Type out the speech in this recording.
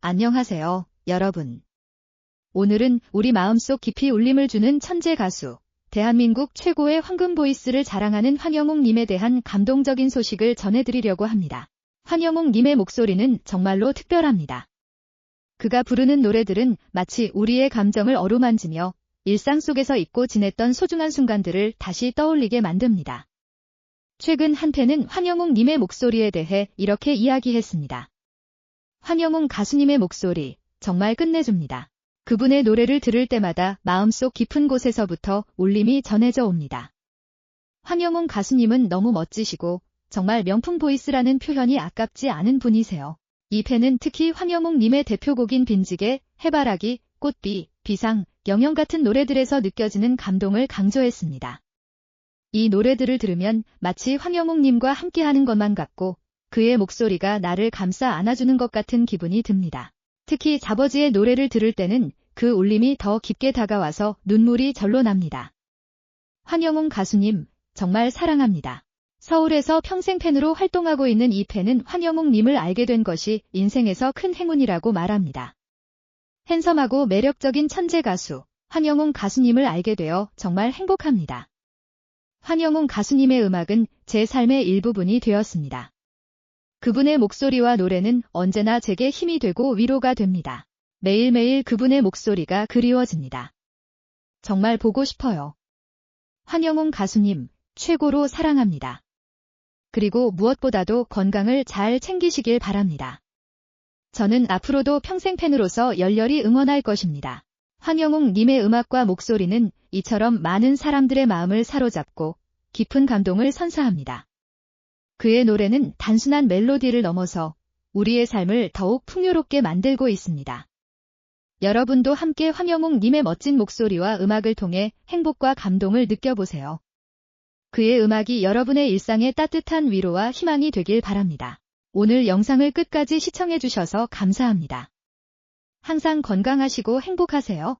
안녕하세요, 여러분. 오늘은 우리 마음속 깊이 울림을 주는 천재 가수, 대한민국 최고의 황금 보이스를 자랑하는 환영욱 님에 대한 감동적인 소식을 전해드리려고 합니다. 환영욱 님의 목소리는 정말로 특별합니다. 그가 부르는 노래들은 마치 우리의 감정을 어루만지며 일상 속에서 잊고 지냈던 소중한 순간들을 다시 떠올리게 만듭니다. 최근 한 팬은 환영욱 님의 목소리에 대해 이렇게 이야기했습니다. 환영웅 가수님의 목소리 정말 끝내줍니다. 그분의 노래를 들을 때마다 마음속 깊은 곳에서부터 울림이 전해져 옵니다. 환영웅 가수님은 너무 멋지시고 정말 명품 보이스라는 표현이 아깝지 않은 분이세요. 이 팬은 특히 황영웅님의 대표곡인 빈지게, 해바라기, 꽃비, 비상, 영영 같은 노래들에서 느껴지는 감동을 강조했습니다. 이 노래들을 들으면 마치 황영웅님과 함께하는 것만 같고 그의 목소리가 나를 감싸 안아주는 것 같은 기분이 듭니다. 특히 자버지의 노래를 들을 때는 그 울림이 더 깊게 다가와서 눈물이 절로 납니다. 환영웅 가수님, 정말 사랑합니다. 서울에서 평생 팬으로 활동하고 있는 이 팬은 환영웅 님을 알게 된 것이 인생에서 큰 행운이라고 말합니다. 핸섬하고 매력적인 천재 가수, 환영웅 가수님을 알게 되어 정말 행복합니다. 환영웅 가수님의 음악은 제 삶의 일부분이 되었습니다. 그분의 목소리와 노래는 언제나 제게 힘이 되고 위로가 됩니다. 매일매일 그분의 목소리가 그리워집니다. 정말 보고 싶어요. 환영웅 가수님, 최고로 사랑합니다. 그리고 무엇보다도 건강을 잘 챙기시길 바랍니다. 저는 앞으로도 평생 팬으로서 열렬히 응원할 것입니다. 황영웅 님의 음악과 목소리는 이처럼 많은 사람들의 마음을 사로잡고 깊은 감동을 선사합니다. 그의 노래는 단순한 멜로디를 넘어서 우리의 삶을 더욱 풍요롭게 만들고 있습니다. 여러분도 함께 황영웅 님의 멋진 목소리와 음악을 통해 행복과 감동을 느껴보세요. 그의 음악이 여러분의 일상에 따뜻한 위로와 희망이 되길 바랍니다. 오늘 영상을 끝까지 시청해주셔서 감사합니다. 항상 건강하시고 행복하세요.